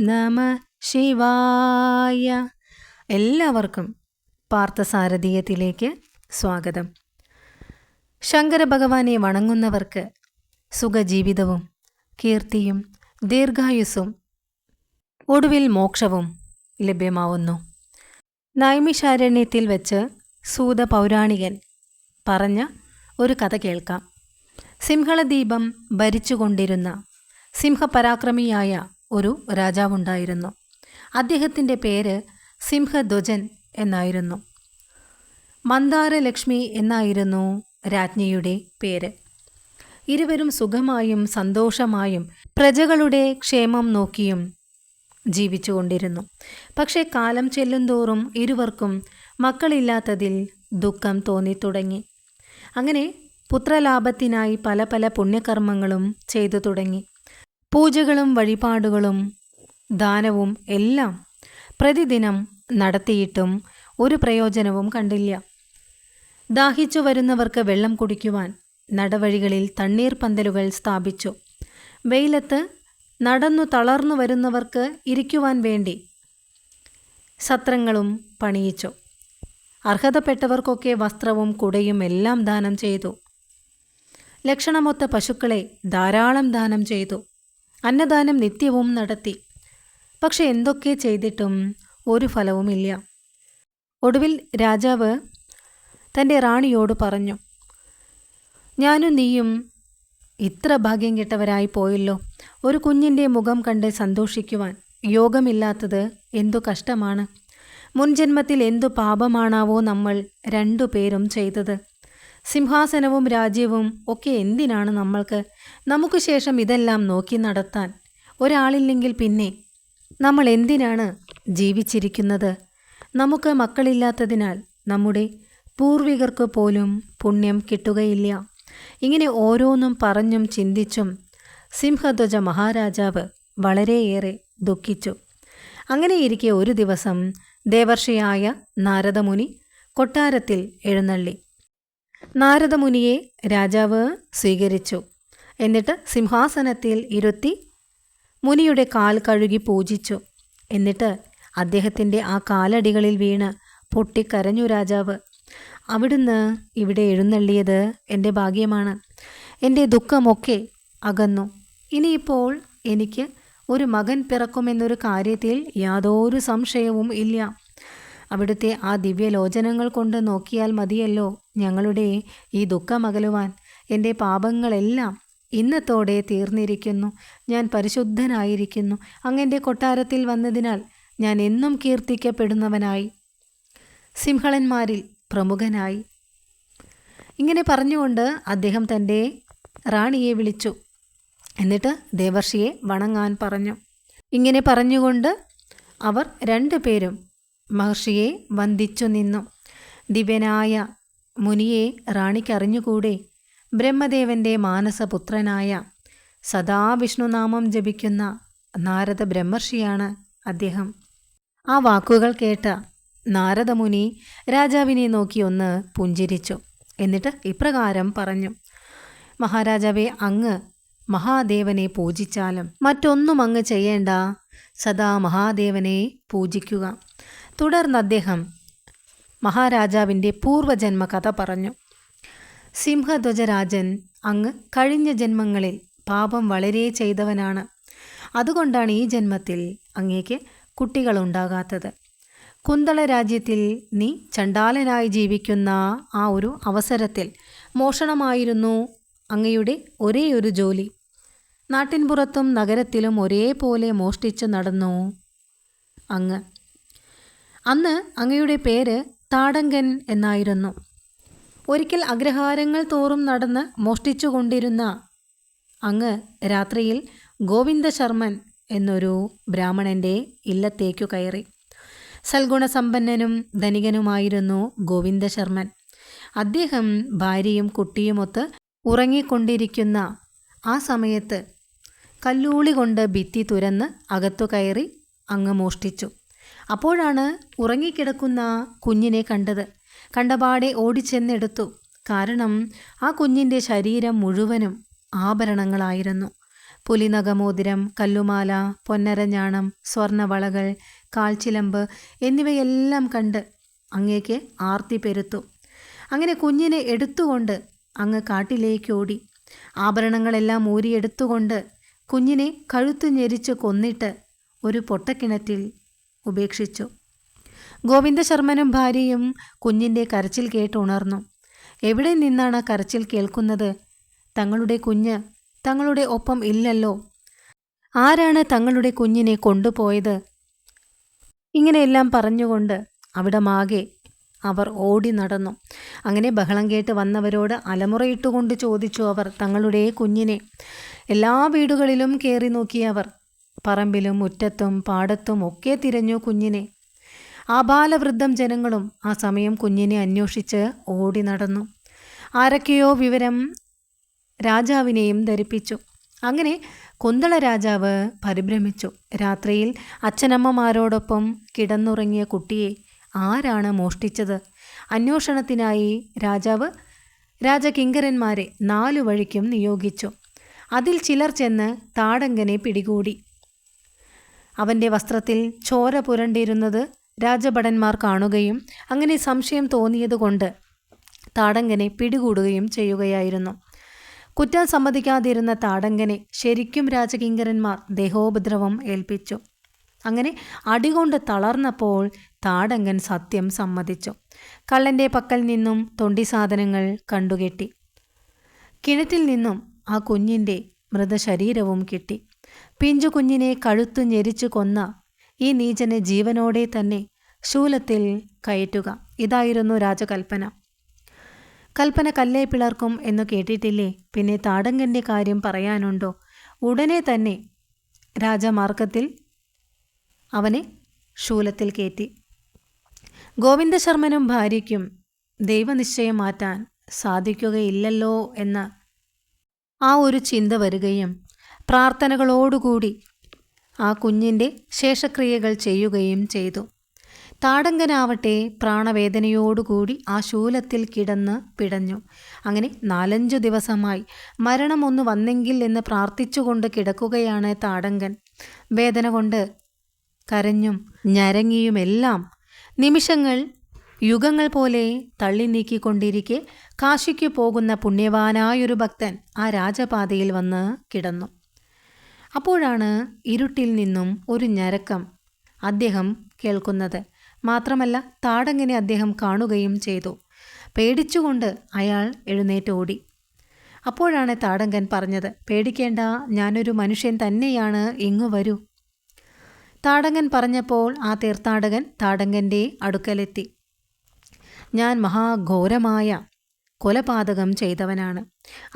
നമ ശിവായ. എല്ലാവർക്കും പാർത്ഥസാരഥീയത്തിലേക്ക് സ്വാഗതം. ശങ്കരഭഗവാനെ വണങ്ങുന്നവർക്ക് സുഖജീവിതവും കീർത്തിയും ദീർഘായുസ്സും ഒടുവിൽ മോക്ഷവും ലഭ്യമാവുന്നു. നൈമിശാരണ്യത്തിൽ വെച്ച് സൂത പൗരാണികൻ പറഞ്ഞ ഒരു കഥ കേൾക്കാം. സിംഹളദീപം ഭരിച്ചുകൊണ്ടിരുന്ന സിംഹപരാക്രമിയായ ഒരു രാജാവുണ്ടായിരുന്നു. അദ്ദേഹത്തിന്റെ പേര് സിംഹധ്വജൻ എന്നായിരുന്നു. മന്ദാരലക്ഷ്മി എന്നായിരുന്നു രാജ്ഞിയുടെ പേര്. ഇരുവരും സുഖമായും സന്തോഷമായും പ്രജകളുടെ ക്ഷേമം നോക്കിയും ജീവിച്ചുകൊണ്ടിരുന്നു. പക്ഷേ കാലം ചെല്ലുന്തോറും ഇരുവർക്കും മക്കളില്ലാത്തതിൽ ദുഃഖം തോന്നിത്തുടങ്ങി. അങ്ങനെ പുത്രലാഭത്തിനായി പല പല പുണ്യകർമ്മങ്ങളും ചെയ്തു തുടങ്ങി. പൂജകളും വഴിപാടുകളും ദാനവും എല്ലാം പ്രതിദിനം നടത്തിയിട്ടും ഒരു പ്രയോജനവും കണ്ടില്ല. ദാഹിച്ചു വരുന്നവർക്ക് വെള്ളം കുടിക്കുവാൻ നടവഴികളിൽ തണ്ണീർ പന്തലുകൾ സ്ഥാപിച്ചു. വെയിലത്ത് നടന്നു തളർന്നു വരുന്നവർക്ക് ഇരിക്കുവാൻ വേണ്ടി സത്രങ്ങളും പണിയിച്ചു. അർഹതപ്പെട്ടവർക്കൊക്കെ വസ്ത്രവും കുടയും എല്ലാം ദാനം ചെയ്തു. ലക്ഷണമൊത്ത പശുക്കളെ ധാരാളം ദാനം ചെയ്തു. അന്നദാനം നിത്യവും നടത്തി. പക്ഷെ എന്തൊക്കെ ചെയ്തിട്ടും ഒരു ഫലവുമില്ല. ഒടുവിൽ രാജാവ് തന്റെ റാണിയോട് പറഞ്ഞു ഞാനും നീയും ഇത്ര ഭാഗ്യം കെട്ടവരായി പോയല്ലോ. ഒരു കുഞ്ഞിന്റെ മുഖം കണ്ട് സന്തോഷിക്കുവാൻ യോഗമില്ലാത്തത് എന്തു കഷ്ടമാണ്. മുൻജന്മത്തിൽ എന്തു പാപമാണാവോ നമ്മൾ രണ്ടു പേരും ചെയ്തത്. സിംഹാസനവും രാജ്യവും ഒക്കെ എന്തിനാണ് നമ്മൾക്ക്? നമുക്ക് ശേഷം ഇതെല്ലാം നോക്കി നടത്താൻ ഒരാളില്ലെങ്കിൽ പിന്നെ നമ്മൾ എന്തിനാണ് ജീവിച്ചിരിക്കുന്നത്? നമുക്ക് മക്കളില്ലാത്തതിനാൽ നമ്മുടെ പൂർവികർക്ക് പോലും പുണ്യം കിട്ടുകയില്ല. ഇങ്ങനെ ഓരോന്നും പറഞ്ഞും ചിന്തിച്ചും സിംഹധ്വജ മഹാരാജാവ് വളരെയേറെ ദുഃഖിച്ചു. അങ്ങനെയിരിക്കെ ഒരു ദിവസം ദേവർഷിയായ നാരദമുനി കൊട്ടാരത്തിൽ എഴുന്നള്ളി. നാരദമുനിയെ രാജാവ് സ്വീകരിച്ചു. എന്നിട്ട് സിംഹാസനത്തിൽ ഇരുത്തി മുനിയുടെ കാൽ കഴുകി പൂജിച്ചു. എന്നിട്ട് അദ്ദേഹത്തിന്റെ ആ കാലടികളിൽ വീണ് പൊട്ടിക്കരഞ്ഞു രാജാവ്. അവിടുന്ന് ഇവിടെ എഴുന്നള്ളിയത് എന്റെ ഭാഗ്യമാണ്. എന്റെ ദുഃഖമൊക്കെ അകന്നു. ഇനിയിപ്പോൾ എനിക്ക് ഒരു മകൻ പിറക്കുമെന്നൊരു കാര്യത്തിൽ യാതൊരു സംശയവും ഇല്ല. അവിടുത്തെ ആ ദിവ്യലോചനങ്ങൾ കൊണ്ട് നോക്കിയാൽ മതിയല്ലോ. ഞങ്ങളുടെ ഈ ദുഃഖമകലുവാൻ എന്റെ പാപങ്ങളെല്ലാം ഇന്നത്തോടെ തീർന്നിരിക്കുന്നു. ഞാൻ പരിശുദ്ധനായിരിക്കുന്നു. അങ്ങന്റെ കൊട്ടാരത്തിൽ വന്നതിനാൽ ഞാൻ എന്നും കീർത്തിക്കപ്പെടുന്നവനായി. സിംഹളന്മാരിൽ പ്രമുഖനായി. ഇങ്ങനെ പറഞ്ഞുകൊണ്ട് അദ്ദേഹം തന്റെ റാണിയെ വിളിച്ചു. എന്നിട്ട് ദേവർഷിയെ വണങ്ങാൻ പറഞ്ഞു. ഇങ്ങനെ പറഞ്ഞുകൊണ്ട് അവർ രണ്ടുപേരും മഹർഷിയെ വന്ദിച്ചു നിന്നു. ദിവ്യനായ മുനിയെ റാണിക്കറിഞ്ഞുകൂടെ? ബ്രഹ്മദേവന്റെ മാനസപുത്രനായ സദാ വിഷ്ണുനാമം ജപിക്കുന്ന നാരദ ബ്രഹ്മർഷിയാണ് അദ്ദേഹം. ആ വാക്കുകൾ കേട്ട നാരദമുനി രാജാവിനെ നോക്കി ഒന്ന് പുഞ്ചിരിച്ചു. എന്നിട്ട് ഇപ്രകാരം പറഞ്ഞു മഹാരാജാവെ അങ്ങ് മഹാദേവനെ പൂജിച്ചാലും മറ്റൊന്നും അങ്ങ് ചെയ്യേണ്ട. സദാ മഹാദേവനെ പൂജിക്കുക. തുടർന്ന് അദ്ദേഹം മഹാരാജാവിന്റെ പൂർവജന്മ കഥ പറഞ്ഞു. സിംഹധ്വജരാജൻ അങ്ങ് കഴിഞ്ഞ ജന്മങ്ങളിൽ പാപം വളരെ ചെയ്തവനാണ്. അതുകൊണ്ടാണ് ഈ ജന്മത്തിൽ അങ്ങേക്ക് കുട്ടികളുണ്ടാകാത്തത്. കുന്തള രാജ്യത്തിൽ നീ ചണ്ടാലനായി ജീവിക്കുന്ന ആ ഒരു അവസരത്തിൽ മോഷണമായിരുന്നു അങ്ങയുടെ ഒരേ ഒരു ജോലി. നാട്ടിൻപുറത്തും നഗരത്തിലും ഒരേപോലെ മോഷ്ടിച്ചു നടന്നു അങ്ങ്. അന്ന് അങ്ങയുടെ പേര് താടങ്കൻ എന്നായിരുന്നു. ഒരിക്കൽ അഗ്രഹാരങ്ങൾ തോറും നടന്ന് മോഷ്ടിച്ചുകൊണ്ടിരുന്ന അങ്ങ് രാത്രിയിൽ ഗോവിന്ദ ശർമ്മൻ എന്നൊരു ബ്രാഹ്മണന്റെ ഇല്ലത്തേക്കു കയറി. സൽഗുണസമ്പന്നനും ധനികനുമായിരുന്നു ഗോവിന്ദ ശർമ്മൻ അദ്ദേഹം ഭാര്യയും കുട്ടിയുമൊത്ത് ഉറങ്ങിക്കൊണ്ടിരിക്കുന്ന ആ സമയത്ത് കല്ലൂളി കൊണ്ട് ഭിത്തി തുരന്ന് അകത്തു കയറി അങ്ങ് മോഷ്ടിച്ചു. അപ്പോഴാണ് ഉറങ്ങിക്കിടക്കുന്ന കുഞ്ഞിനെ കണ്ടത്. കണ്ടപാടെ ഓടിച്ചെന്നെടുത്തു. കാരണം ആ കുഞ്ഞിന്റെ ശരീരം മുഴുവനും ആഭരണങ്ങളായിരുന്നു. പുലിനഖമോതിരം കല്ലുമാല പൊന്നരഞ്ഞാണം സ്വർണവളകൾ കാൽച്ചിലമ്പ് എന്നിവയെല്ലാം കണ്ട് അങ്ങേക്ക് ആർത്തി പെരുത്തു. അങ്ങനെ കുഞ്ഞിനെ എടുത്തുകൊണ്ട് അങ്ങ് കാട്ടിലേക്ക് ഓടി ആഭരണങ്ങളെല്ലാം ഊരിയെടുത്തുകൊണ്ട് കുഞ്ഞിനെ കഴുത്തു ഞെരിച്ച് കൊന്നിട്ട് ഒരു പൊട്ടക്കിണറ്റിൽ ഉപേക്ഷിച്ചു. ഗോവിന്ദശർമ്മനും ഭാര്യയും കുഞ്ഞിന്റെ കരച്ചിൽ കേട്ട് ഉണർന്നു. എവിടെ നിന്നാണ് കരച്ചിൽ കേൾക്കുന്നത്? തങ്ങളുടെ കുഞ്ഞ് തങ്ങളുടെ ഒപ്പം ഇല്ലല്ലോ. ആരാണ് തങ്ങളുടെ കുഞ്ഞിനെ കൊണ്ടുപോയത്? ഇങ്ങനെയെല്ലാം പറഞ്ഞുകൊണ്ട് അവിടമാകെ അവർ ഓടി നടന്നു. അങ്ങനെ ബഹളം കേട്ട് വന്നവരോട് അലമുറയിട്ടുകൊണ്ട് ചോദിച്ചു അവർ തങ്ങളുടെ കുഞ്ഞിനെ. എല്ലാ വീടുകളിലും കയറി നോക്കിയവർ പറമ്പിലും മുറ്റത്തും പാടത്തും ഒക്കെ തിരഞ്ഞു കുഞ്ഞിനെ. ആബാലവൃദ്ധം ജനങ്ങളും ആ സമയം കുഞ്ഞിനെ അന്വേഷിച്ച് ഓടി നടന്നു. ആരൊക്കെയോ വിവരം രാജാവിനെയും ധരിപ്പിച്ചു. അങ്ങനെ കുന്തള രാജാവ് പരിഭ്രമിച്ചു. രാത്രിയിൽ അച്ഛനമ്മമാരോടൊപ്പം കിടന്നുറങ്ങിയ കുട്ടിയെ ആരാണ് മോഷ്ടിച്ചത്? അന്വേഷണത്തിനായി രാജാവ് രാജകിങ്കരന്മാരെ നാലു വഴിക്കും നിയോഗിച്ചു. അതിൽ ചിലർ ചെന്ന് താടങ്കനെ പിടികൂടി. അവന്റെ വസ്ത്രത്തിൽ ചോര പുരണ്ടിരുന്നത് രാജഭടന്മാർ കാണുകയും അങ്ങനെ സംശയം തോന്നിയതുകൊണ്ട് താടങ്കനെ പിടികൂടുകയും ചെയ്യുകയായിരുന്നു. കുറ്റം സമ്മതിക്കാതിരുന്ന താടങ്കനെ ശരിക്കും രാജകിങ്കരന്മാർ ദേഹോപദ്രവം ഏൽപ്പിച്ചു. അങ്ങനെ അടികൊണ്ട് തളർന്നപ്പോൾ താടങ്കൻ സത്യം സമ്മതിച്ചു. കള്ളന്റെ പക്കൽ നിന്നും തൊണ്ടി സാധനങ്ങൾ കണ്ടുകെട്ടി. കിണറ്റിൽ നിന്നും ആ കുഞ്ഞിന്റെ മൃതശരീരവും കിട്ടി. പിഞ്ചു കുഞ്ഞിനെ കഴുത്തു ഞെരിച്ചു കൊന്ന ഈ നീചനെ ജീവനോടെ തന്നെ ശൂലത്തിൽ കയറ്റുക. ഇതായിരുന്നു രാജകൽപ്പന. കൽപ്പന കല്ലേ പിളർക്കും എന്ന് കേട്ടിട്ടില്ലേ? പിന്നെ താടങ്കന്റെ കാര്യം പറയാനുണ്ടോ? ഉടനെ തന്നെ രാജമാർഗത്തിൽ അവനെ ശൂലത്തിൽ കയറ്റി ഗോവിന്ദശർമ്മനും ഭാര്യയ്ക്കും ദൈവനിശ്ചയം മാറ്റാൻ സാധിക്കുകയില്ലല്ലോ എന്ന ആ ഒരു ചിന്ത വരികയും പ്രാർത്ഥനകളോടുകൂടി ആ കുഞ്ഞിന്റെ ശേഷക്രിയകൾ ചെയ്യുകയും ചെയ്തു. താടങ്കനാവട്ടെ പ്രാണവേദനയോടുകൂടി ആ ശൂലത്തിൽ കിടന്ന് പിടഞ്ഞു. അങ്ങനെ നാലഞ്ചു ദിവസമായി മരണമൊന്നു വന്നെങ്കിൽ എന്ന് പ്രാർത്ഥിച്ചുകൊണ്ട് കിടക്കുകയാണ് താടങ്കൻ. വേദന കൊണ്ട് കരഞ്ഞും ഞരങ്ങിയുമെല്ലാം നിമിഷങ്ങൾ യുഗങ്ങൾ പോലെ തള്ളി നീക്കിക്കൊണ്ടിരിക്കെ കാശിക്കു പോകുന്ന പുണ്യവാനായൊരു ഭക്തൻ ആ രാജപാതയിൽ വന്ന് കിടന്നു. അപ്പോഴാണ് ഇരുട്ടിൽ നിന്നും ഒരു ഞരക്കം അദ്ദേഹം കേൾക്കുന്നത്. മാത്രമല്ല താടങ്ങനെ അദ്ദേഹം കാണുകയും ചെയ്തു. പേടിച്ചുകൊണ്ട് അയാൾ എഴുന്നേറ്റ് ഓടി. അപ്പോഴാണ് താടങ്കൻ പറഞ്ഞത് പേടിക്കേണ്ട ഞാനൊരു മനുഷ്യൻ തന്നെയാണ് ഇങ്ങു വരൂ. താടങ്കൻ പറഞ്ഞപ്പോൾ ആ തീർത്ഥാടകൻ താടങ്കന്റെ അടുക്കലെത്തി. ഞാൻ മഹാഘോരമായ കൊലപാതകം ചെയ്തവനാണ്.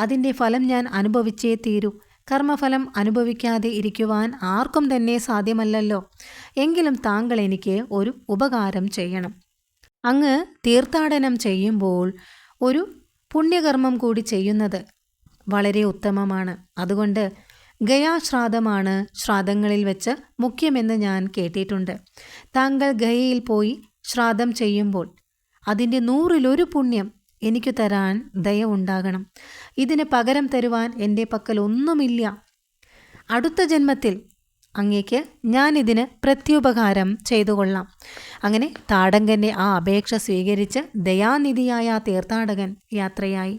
അതിന്റെ ഫലം ഞാൻ അനുഭവിച്ചേ തീരൂ. കർമ്മഫലം അനുഭവിക്കാതെ ഇരിക്കുവാൻ ആർക്കും തന്നെ സാധ്യമല്ലല്ലോ. എങ്കിലും താങ്കൾ എനിക്ക് ഒരു ഉപകാരം ചെയ്യണം. അങ്ങ് തീർത്ഥാടനം ചെയ്യുമ്പോൾ ഒരു പുണ്യകർമ്മം കൂടി ചെയ്യുന്നത് വളരെ ഉത്തമമാണ്. അതുകൊണ്ട് ഗയാശ്രാദ്ധമാണ് ശ്രാദ്ധങ്ങളിൽ വെച്ച് മുഖ്യമെന്ന് ഞാൻ കേട്ടിട്ടുണ്ട്. താങ്കൾ ഗയയിൽ പോയി ശ്രാദ്ധം ചെയ്യുമ്പോൾ അതിന്റെ നൂറിലൊരു പുണ്യം എനിക്ക് തരാൻ ദയ ഉണ്ടാകണം. ഇതിന് പകരം തരുവാൻ എന്റെ പക്കൽ ഒന്നുമില്ല. അടുത്ത ജന്മത്തിൽ അങ്ങേക്ക് ഞാനിതിന് പ്രത്യുപകാരം ചെയ്തു കൊള്ളാം അങ്ങനെ താടങ്കന്റെ ആ അപേക്ഷ സ്വീകരിച്ച് ദയാനിധിയായ ആ തീർത്ഥാടകൻ യാത്രയായി.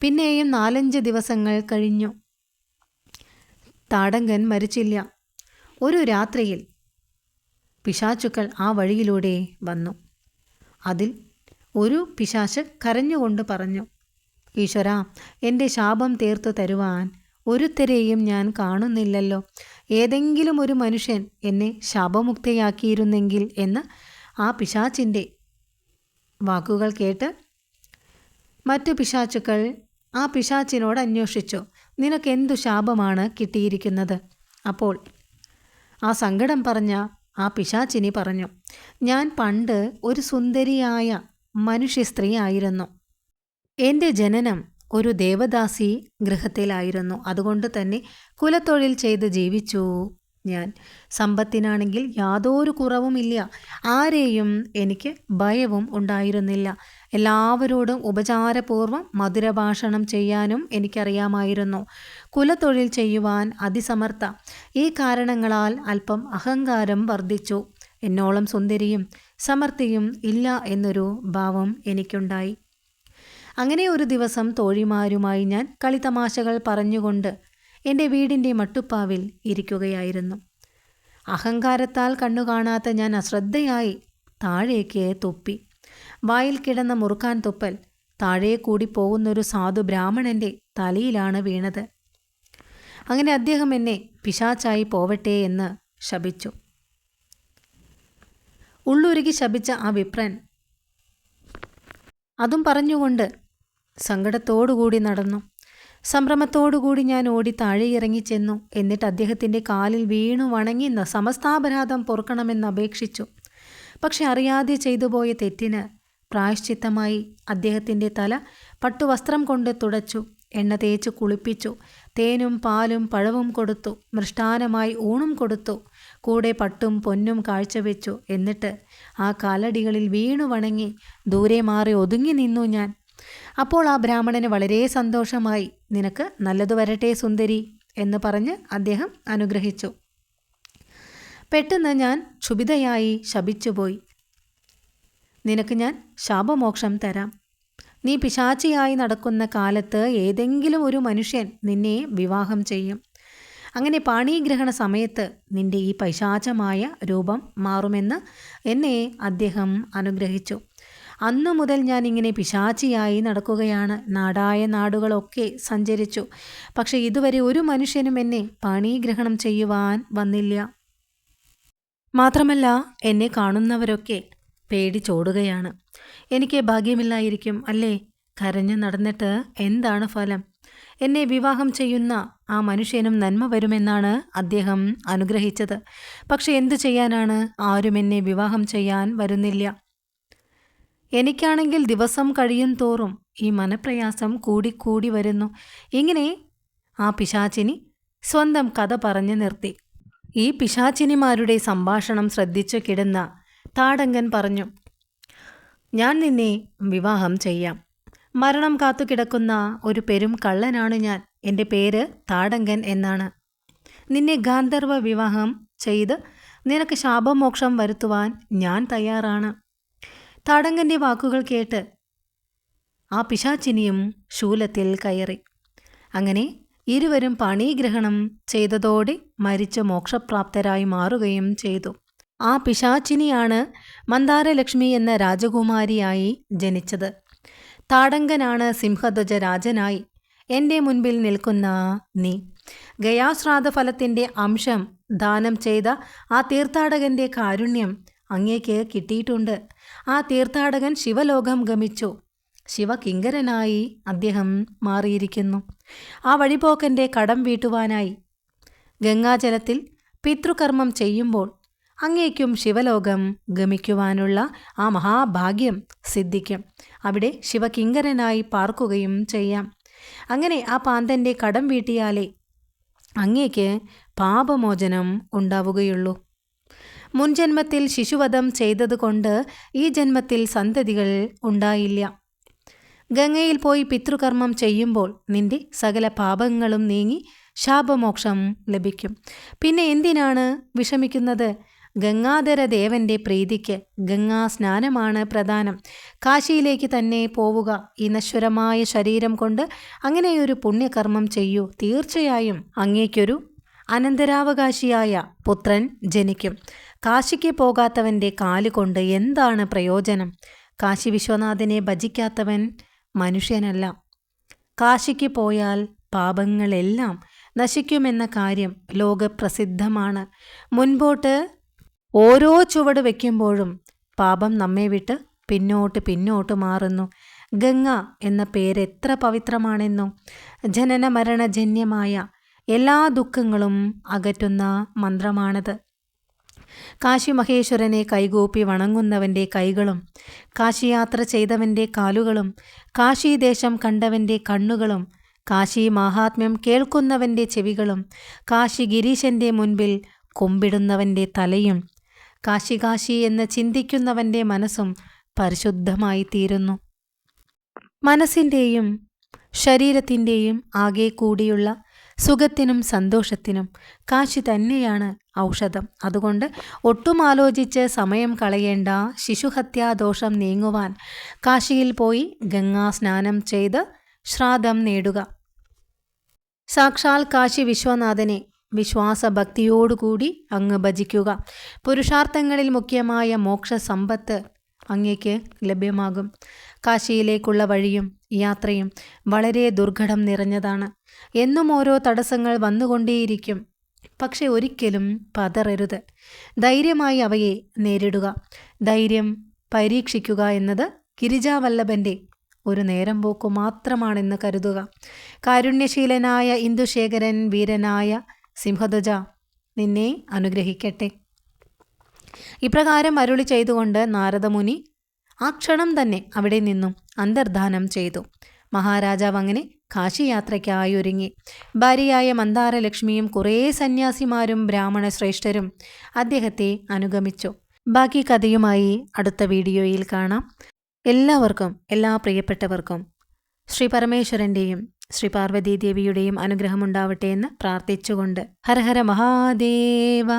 പിന്നെയും നാലഞ്ച് ദിവസങ്ങൾ കഴിഞ്ഞു. താടങ്കൻ മരിച്ചില്ല. ഒരു രാത്രിയിൽ പിശാചുക്കൾ ആ വഴിയിലൂടെ വന്നു. അതിൽ ഒരു പിശാച് കരഞ്ഞുകൊണ്ട് പറഞ്ഞു ഈശ്വര എന്റെ ശാപം തീർത്തു തരുവാൻ ഒരുത്തരെയും ഞാൻ കാണുന്നില്ലല്ലോ. ഏതെങ്കിലും ഒരു മനുഷ്യൻ എന്നെ ശാപമുക്തയാക്കിയിരുന്നെങ്കിൽ എന്ന് ആ പിശാച്ചിന്റെ വാക്കുകൾ കേട്ട് മറ്റു പിശാച്ചുക്കൾ ആ പിശാച്ചിനോട് അന്വേഷിച്ചു നിനക്കെന്തു ശാപമാണ് കിട്ടിയിരിക്കുന്നത് അപ്പോൾ ആ സങ്കടം പറഞ്ഞ ആ പിശാച്ചിനി പറഞ്ഞു ഞാൻ പണ്ട് ഒരു സുന്ദരിയായ മനുഷ്യ സ്ത്രീ ആയിരുന്നു എന്റെ ജനനം ഒരു ദേവദാസി ഗൃഹത്തിലായിരുന്നു. അതുകൊണ്ട് തന്നെ കുലത്തൊഴിൽ ചെയ്ത് ജീവിച്ചു ഞാൻ. സമ്പത്തിനാണെങ്കിൽ യാതൊരു കുറവുമില്ല ആരെയും എനിക്ക് ഭയവും ഉണ്ടായിരുന്നില്ല. എല്ലാവരോടും ഉപചാരപൂർവം മധുരഭാഷണം ചെയ്യാനും എനിക്കറിയാമായിരുന്നു. കുലത്തൊഴിൽ ചെയ്യുവാൻ അതിസമർത്ഥ. ഈ കാരണങ്ങളാൽ അല്പം അഹങ്കാരം വർദ്ധിച്ചു. എന്നോളം സുന്ദരിയും സമർത്ഥിയും ഇല്ല എന്നൊരു ഭാവം എനിക്കുണ്ടായി. അങ്ങനെ ഒരു ദിവസം തോഴിമാരുമായി ഞാൻ കളിതമാശകൾ പറഞ്ഞുകൊണ്ട് എന്റെ വീടിന്റെ മട്ടുപ്പാവിൽ ഇരിക്കുകയായിരുന്നു. അഹങ്കാരത്താൽ കണ്ണു കാണാത്ത ഞാൻ അശ്രദ്ധയായി താഴേക്ക് തുപ്പി. വായിൽ കിടന്ന മുറുക്കാൻ തുപ്പൽ താഴെ കൂടി പോകുന്നൊരു സാധു ബ്രാഹ്മണന്റെ തലയിലാണ് വീണത്. അങ്ങനെ അദ്ദേഹം എന്നെ പിശാച്ചായി പോവട്ടെ എന്ന് ശപിച്ചു. ഉള്ളുരുകി ശപിച്ച ആ വിപ്രൻ. അതും പറഞ്ഞുകൊണ്ട് സങ്കടത്തോടുകൂടി നടന്നു. സംഭ്രമത്തോടുകൂടി ഞാൻ ഓടി താഴെ ഇറങ്ങി ചെന്നു. എന്നിട്ട് അദ്ദേഹത്തിന്റെ കാലിൽ വീണു വണങ്ങി സമസ്താപരാധം പൊറുക്കണമെന്ന് അപേക്ഷിച്ചു. പക്ഷെ അറിയാതെ ചെയ്തു പോയ തെറ്റിന് പ്രായശ്ചിത്തമായി അദ്ദേഹത്തിന്റെ തല പട്ടുവസ്ത്രം കൊണ്ട് തുടച്ചു. എണ്ണ തേച്ച് കുളിപ്പിച്ചു. തേനും പാലും പഴവും കൊടുത്തു. മൃഷ്ടാനമായി ഊണും കൊടുത്തു. കൂടെ പട്ടും പൊന്നും കാഴ്ചവെച്ചു എന്നിട്ട് ആ കാലടികളിൽ വീണു വണങ്ങി ദൂരെ മാറി ഒതുങ്ങി നിന്നു ഞാൻ. അപ്പോൾ ആ ബ്രാഹ്മണന് വളരെ സന്തോഷമായി നിനക്ക് നല്ലതു വരട്ടെ സുന്ദരി എന്ന് പറഞ്ഞ് അദ്ദേഹം അനുഗ്രഹിച്ചു. പെട്ടെന്ന് ഞാൻ ക്ഷുഭിതയായി ശപിച്ചുപോയി. നിനക്ക് ഞാൻ ശാപമോക്ഷം തരാം. നീ പിശാചിയായി നടക്കുന്ന കാലത്ത് ഏതെങ്കിലും ഒരു മനുഷ്യൻ നിന്നെ വിവാഹം ചെയ്യും. അങ്ങനെ പാണീഗ്രഹണ സമയത്ത് നിന്റെ ഈ പൈശാചമായ രൂപം മാറുമെന്ന് എന്നെ അദ്ദേഹം അനുഗ്രഹിച്ചു. അന്നു മുതൽ ഞാൻ ഇങ്ങനെ പിശാചിയായി നടക്കുകയാണ്. നാടായ നാടുകളൊക്കെ സഞ്ചരിച്ചു. പക്ഷേ ഇതുവരെ ഒരു മനുഷ്യനും എന്നെ പാണീഗ്രഹണം ചെയ്യുവാൻ വന്നില്ല. മാത്രമല്ല എന്നെ കാണുന്നവരൊക്കെ പേടിച്ചോടുകയാണ് എനിക്ക് ഭാഗ്യമില്ലായിരിക്കും അല്ലേ? കരഞ്ഞു നടന്നിട്ട് എന്താണ് ഫലം? എന്നെ വിവാഹം ചെയ്യുന്ന ആ മനുഷ്യനും നന്മ വരുമെന്നാണ് അദ്ദേഹം അനുഗ്രഹിച്ചത്. പക്ഷെ എന്തു ചെയ്യാനാണ്? ആരും എന്നെ വിവാഹം ചെയ്യാൻ വരുന്നില്ല. എനിക്കാണെങ്കിൽ ദിവസം കഴിയും തോറും ഈ മനപ്രയാസം കൂടിക്കൂടി വരുന്നു. ഇങ്ങനെ ആ പിശാചിനി സ്വന്തം കഥ പറഞ്ഞു നിർത്തി. ഈ പിശാചിനിമാരുടെ സംഭാഷണം ശ്രദ്ധിച്ചു കിടന്ന താടങ്കൻ പറഞ്ഞു ഞാൻ നിന്നെ വിവാഹം ചെയ്യാം. മരണം കാത്തു കിടക്കുന്ന ഒരു പെരും കള്ളനാണ് ഞാൻ. എന്റെ പേര് താടങ്കൻ എന്നാണ്. നിന്നെ ഗാന്ധർവ വിവാഹം ചെയ്ത് നിനക്ക് ശാപമോക്ഷം വരുത്തുവാൻ ഞാൻ തയ്യാറാണ്. താടങ്കന്റെ വാക്കുകൾ കേട്ട് ആ പിശാചിനിയും ശൂലത്തിൽ കയറി. അങ്ങനെ ഇരുവരും പണീഗ്രഹണം ചെയ്തതോടെ മരിച്ച് മോക്ഷപ്രാപ്തരായി മാറുകയും ചെയ്തു. ആ പിശാചിനിയാണ് മന്ദാരലക്ഷ്മി എന്ന രാജകുമാരിയായി ജനിച്ചത്. താടങ്കനാണ് സിംഹധ്വജ രാജനായി എന്റെ മുൻപിൽ നിൽക്കുന്ന നീ. ഗയാശ്രാദ്ധ ഫലത്തിന്റെ അംശം ദാനം ചെയ്ത ആ തീർത്ഥാടകന്റെ കാരുണ്യം അങ്ങേക്ക് കിട്ടിയിട്ടുണ്ട്. ആ തീർത്ഥാടകൻ ശിവലോകം ഗമിച്ചു. ശിവകിങ്കരനായി അദ്ദേഹം മാറിയിരിക്കുന്നു. ആ വഴിപോക്കന്റെ കടം വീട്ടുവാനായി. ഗംഗാജലത്തിൽ പിതൃകർമ്മം ചെയ്യുമ്പോൾ അങ്ങേക്കും ശിവലോകം ഗമിക്കുവാനുള്ള ആ മഹാഭാഗ്യം സിദ്ധിക്കും. അവിടെ ശിവകിങ്കരനായി പാർക്കുകയും ചെയ്യാം. അങ്ങനെ ആ പാന്തന്റെ കടം വീട്ടിയാലേ അങ്ങേക്ക് പാപമോചനം ഉണ്ടാവുകയുള്ളൂ. മുൻജന്മത്തിൽ ശിശുവധം ചെയ്തതുകൊണ്ട് ഈ ജന്മത്തിൽ സന്തതികൾ ഉണ്ടായില്ല. ഗംഗയിൽ പോയി പിതൃകർമ്മം ചെയ്യുമ്പോൾ നിന്റെ സകല പാപങ്ങളും നീങ്ങി ശാപമോക്ഷം ലഭിക്കും. പിന്നെ എന്തിനാണ് വിഷമിക്കുന്നത്? ഗംഗാധര ദേവന്റെ പ്രീതിക്ക് ഗംഗാ സ്നാനമാണ് പ്രധാനം. കാശിയിലേക്ക് തന്നെ പോവുക. ഈ നശ്വരമായ ശരീരം കൊണ്ട് അങ്ങനെയൊരു പുണ്യകർമ്മം ചെയ്യൂ. തീർച്ചയായും അങ്ങേക്കൊരു അനന്തരാവകാശിയായ പുത്രൻ ജനിക്കും. കാശിക്ക് പോകാത്തവന്റെ കാലുകൊണ്ട് എന്താണ് പ്രയോജനം? കാശി വിശ്വനാഥനെ ഭജിക്കാത്തവൻ മനുഷ്യനല്ല. കാശിക്ക് പോയാൽ പാപങ്ങളെല്ലാം നശിക്കുമെന്ന കാര്യം ലോകപ്രസിദ്ധമാണ്. മുൻപോട്ട് ഓരോ ചുവട് വയ്ക്കുമ്പോഴും പാപം നമ്മെ വിട്ട് പിന്നോട്ട് പിന്നോട്ട് മാറുന്നു. ഗംഗ എന്ന പേര് എത്ര പവിത്രമാണെന്നും ജനന മരണജന്യമായ എല്ലാ ദുഃഖങ്ങളും അകറ്റുന്ന മന്ത്രമാണത്. കാശി മഹേശ്വരനെ കൈകൂപ്പി വണങ്ങുന്നവന്റെ കൈകളും കാശിയാത്ര ചെയ്തവന്റെ കാലുകളും കാശീദേശം കണ്ടവന്റെ കണ്ണുകളും കാശി മഹാത്മ്യം കേൾക്കുന്നവന്റെ ചെവികളും കാശി ഗിരീശന്റെ മുൻപിൽ കുമ്പിടുന്നവന്റെ തലയും കാശി കാശി എന്ന് ചിന്തിക്കുന്നവന്റെ മനസ്സും പരിശുദ്ധമായി തീരുന്നു മനസ്സിന്റെയും ശരീരത്തിന്റെയും ആകെ കൂടിയുള്ള സുഖത്തിനും സന്തോഷത്തിനും കാശി തന്നെയാണ് ഔഷധം. അതുകൊണ്ട് ഒട്ടും ആലോചിച്ച് സമയം കളയേണ്ട ശിശുഹത്യാദോഷം നീങ്ങുവാൻ കാശിയിൽ പോയി ഗംഗാ സ്നാനം ചെയ്ത് ശ്രാദ്ധം നേടുക. സാക്ഷാൽ കാശി വിശ്വനാഥനെ വിശ്വാസഭക്തിയോടുകൂടി അങ്ങ് ഭജിക്കുക. പുരുഷാർത്ഥങ്ങളിൽ മുഖ്യമായ മോക്ഷ സമ്പത്ത് അങ്ങേക്ക് ലഭ്യമാകും. കാശിയിലേക്കുള്ള വഴിയും യാത്രയും വളരെ ദുർഘടം നിറഞ്ഞതാണ്. എന്നും ഓരോ തടസ്സങ്ങൾ വന്നുകൊണ്ടേയിരിക്കും. പക്ഷെ ഒരിക്കലും പതറരുത്. ധൈര്യമായി അവയെ നേരിടുക. ധൈര്യം പരീക്ഷിക്കുക എന്നത് ഗിരിജാവല്ലഭന്റെ ഒരു നേരം പോക്കു മാത്രമാണെന്ന് കരുതുക. കാരുണ്യശീലനായ ഇന്ദുശേഖരൻ വീരനായ സിംഹധ്വജ നിന്നെ അനുഗ്രഹിക്കട്ടെ. ഇപ്രകാരം അരുളി ചെയ്തുകൊണ്ട് നാരദമുനി ആ ക്ഷണം തന്നെ അവിടെ നിന്നും അന്തർധാനം ചെയ്തു. മഹാരാജാവ് അങ്ങനെ കാശിയാത്രയ്ക്കായി ഒരുങ്ങി ഭാര്യയായ മന്ദാരലക്ഷ്മിയും കുറേ സന്യാസിമാരും ബ്രാഹ്മണ ശ്രേഷ്ഠരും അദ്ദേഹത്തെ അനുഗമിച്ചു. ബാക്കി കഥയുമായി അടുത്ത വീഡിയോയിൽ കാണാം. എല്ലാവർക്കും എല്ലാ പ്രിയപ്പെട്ടവർക്കും ശ്രീ പരമേശ്വരന്റെയും ശ്രീ പാർവതീദേവിയുടെയും അനുഗ്രഹമുണ്ടാവട്ടെ എന്ന് പ്രാർത്ഥിച്ചുകൊണ്ട് ഹരഹര മഹാദേവ.